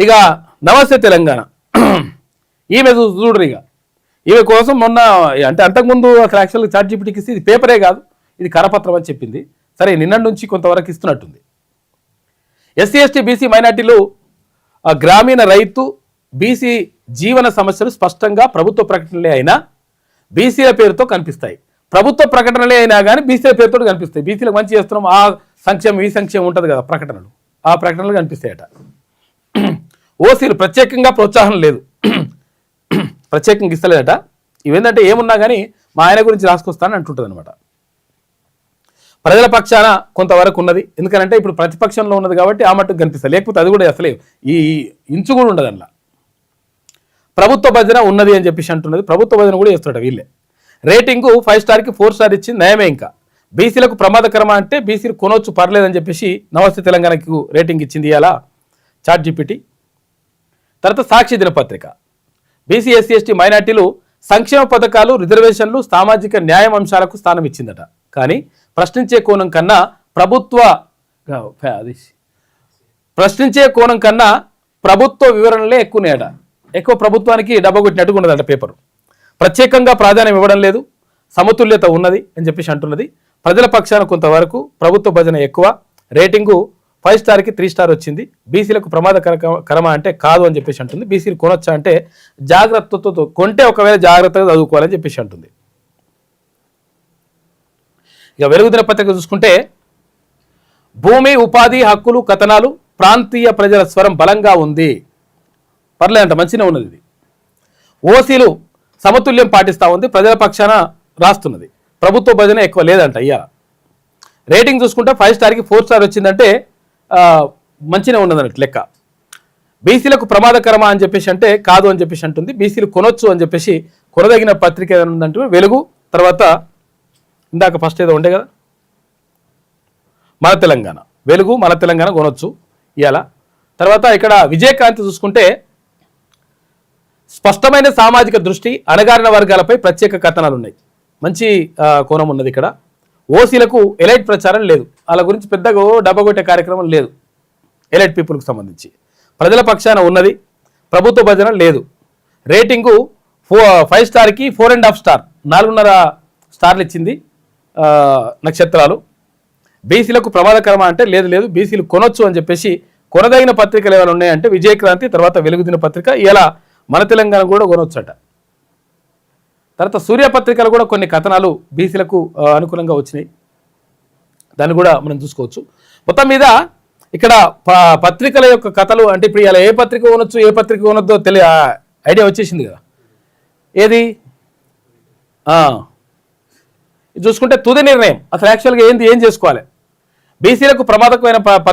ఇక నమస్తే తెలంగాణ. ఈమె చూ- చూడరు ఇక. ఈమె కోసం మొన్న అంటే అంతకుముందు అసలు యాక్చువల్గా చాట్ జీపీటీకి ఇస్తే ఇది పేపరే కాదు ఇది కరపత్రం అని చెప్పింది. సరే నిన్న నుంచి కొంతవరకు ఇస్తున్నట్టుంది. ఎస్సీ ఎస్టీ బీసీ మైనార్టీలు గ్రామీణ రైతు బీసీ జీవన సమస్యలు స్పష్టంగా ప్రభుత్వ ప్రకటనలే అయినా బీసీల పేరుతో కనిపిస్తాయి. ప్రభుత్వ ప్రకటనలే అయినా కానీ బీసీల పేరుతో కనిపిస్తాయి. బీసీలకు మంచి చేస్తున్నాం ఆ సంక్షేమం ఈ సంక్షేమం ఉంటుంది కదా ప్రకటనలు. ఆ ప్రకటనలు కనిపిస్తాయట. ఓసీలు ప్రత్యేకంగా ప్రోత్సాహం లేదు. ప్రత్యేకంగా ఇస్తలేదట. ఇవేంటంటే ఏమున్నా కానీ మా ఆయన గురించి రాసుకొస్తానని అంటుంటుంది అనమాట ప్రజల పక్షాన కొంతవరకు ఉన్నది. ఎందుకంటే ఇప్పుడు ప్రతిపక్షంలో ఉన్నది కాబట్టి ఆ మట్టుకు కనిపిస్తుంది. లేకపోతే అది కూడా అసలే ఈ ఇంచు కూడా ఉండదు అందులో. ప్రభుత్వ భజన ఉన్నది అని చెప్పేసి అంటున్నది. ప్రభుత్వ భజన కూడా చేస్తాడు వీళ్ళే. రేటింగ్కు ఫైవ్ స్టార్కి ఫోర్ స్టార్ ఇచ్చి నయమే ఇంకా. బీసీలకు ప్రమాదకరమా అంటే బీసీలు కొనవచ్చు పర్లేదని చెప్పేసి నమస్తే తెలంగాణకు రేటింగ్ ఇచ్చింది ఇలా చాట్ జీపీటీ. తర్వాత సాక్షి దినపత్రిక. బీసీ ఎస్సీ ఎస్టీ మైనార్టీలు సంక్షేమ పథకాలు రిజర్వేషన్లు సామాజిక న్యాయం అంశాలకు స్థానం ఇచ్చిందట. కానీ ప్రశ్నించే కోణం కన్నా ప్రభుత్వ అది. ప్రశ్నించే కోణం కన్నా ప్రభుత్వ వివరణలే ఎక్కువనేట ఎక్కువ ప్రభుత్వానికి డబ్బా కొట్టినట్టుగా ఉన్నదట పేపర్. ప్రత్యేకంగా ప్రాధాన్యం ఇవ్వడం లేదు. సమతుల్యత ఉన్నది అని చెప్పేసి అంటున్నది. ప్రజల పక్షాన కొంతవరకు ప్రభుత్వ భజన ఎక్కువ. రేటింగు ఫైవ్ స్టార్కి త్రీ స్టార్ వచ్చింది. బీసీలకు ప్రమాదకరమా అంటే కాదు అని చెప్పేసి అంటుంది. బీసీలు కొనొచ్చా అంటే జాగ్రత్తతో కొంటే ఒకవేళ జాగ్రత్తగా చదువుకోవాలని చెప్పేసి అంటుంది. ఇక వెలుగు దినపత్రిక చూసుకుంటే భూమి ఉపాధి హక్కులు కథనాలు ప్రాంతీయ ప్రజల స్వరం బలంగా ఉంది. పర్లేదంట మంచిగా ఉన్నది ఇది. ఓసీలు సమతుల్యం పాటిస్తూ ఉంది ప్రజల పక్షాన రాస్తున్నది. ప్రభుత్వ భజన ఎక్కువ లేదంట అయ్యా రేటింగ్ చూసుకుంటే ఫైవ్ స్టార్కి ఫోర్ స్టార్ వచ్చిందంటే మంచిగా ఉన్నది అన్నట్టు లెక్క. బీసీలకు ప్రమాదకరమా అని చెప్పేసి అంటే కాదు అని చెప్పేసి అంటుంది. బీసీలు కొనొచ్చు అని చెప్పేసి కొనదగిన పత్రిక ఏదైనా ఉందంటే వెలుగు. తర్వాత ఇందాక ఫస్ట్ ఏదో ఉండే కదా? మన తెలంగాణ. వెలుగు మన తెలంగాణ కొనొచ్చు. ఇవాళ తర్వాత ఇక్కడ విజయకాంతి చూసుకుంటే స్పష్టమైన సామాజిక దృష్టి అణగారిన వర్గాలపై ప్రత్యేక కథనాలు ఉన్నాయి మంచి కోణం ఉన్నది ఇక్కడ. ఓసీలకు ఎలైట్ ప్రచారం లేదు. వాళ్ళ గురించి పెద్దగా ఓ డబ్బా కొట్టే కార్యక్రమం లేదు. ఎలైట్ పీపుల్కి సంబంధించి. ప్రజల పక్షాన ఉన్నది ప్రభుత్వ భజన లేదు. రేటింగు ఫో ఫైవ్ స్టార్కి ఫోర్ అండ్ హాఫ్ స్టార్ నాలుగున్నర స్టార్లు ఇచ్చింది నక్షత్రాలు. బీసీలకు ప్రమాదకరమా అంటే లేదు లేదు బీసీలు కొనొచ్చు అని చెప్పేసి కొనదగిన పత్రికలు ఏమైనా ఉన్నాయంటే విజయక్రాంతి తర్వాత వెలుగుదిన పత్రిక ఇలా మన తెలంగాణ కూడా కొనొచ్చట. తర్వాత సూర్య పత్రికలు కూడా కొన్ని కథనాలు బీసీలకు అనుకూలంగా వచ్చినాయి. దాన్ని కూడా మనం చూసుకోవచ్చు. మొత్తం మీద ఇక్కడ ప- పత్రికల యొక్క కథలు అంటే ఇప్పుడు ఇలా ఏ పత్రిక కొనొచ్చు ఏ పత్రిక కొనొద్దో తెలియ ఐడియా వచ్చేసింది కదా. ఏది? ఆ. చూసుకుంటే తుది నిర్ణయం. అసలు యాక్చువల్గా ఏంది ఏం చేసుకోవాలి? బీసీలకు ప్రమాదకమైన ప-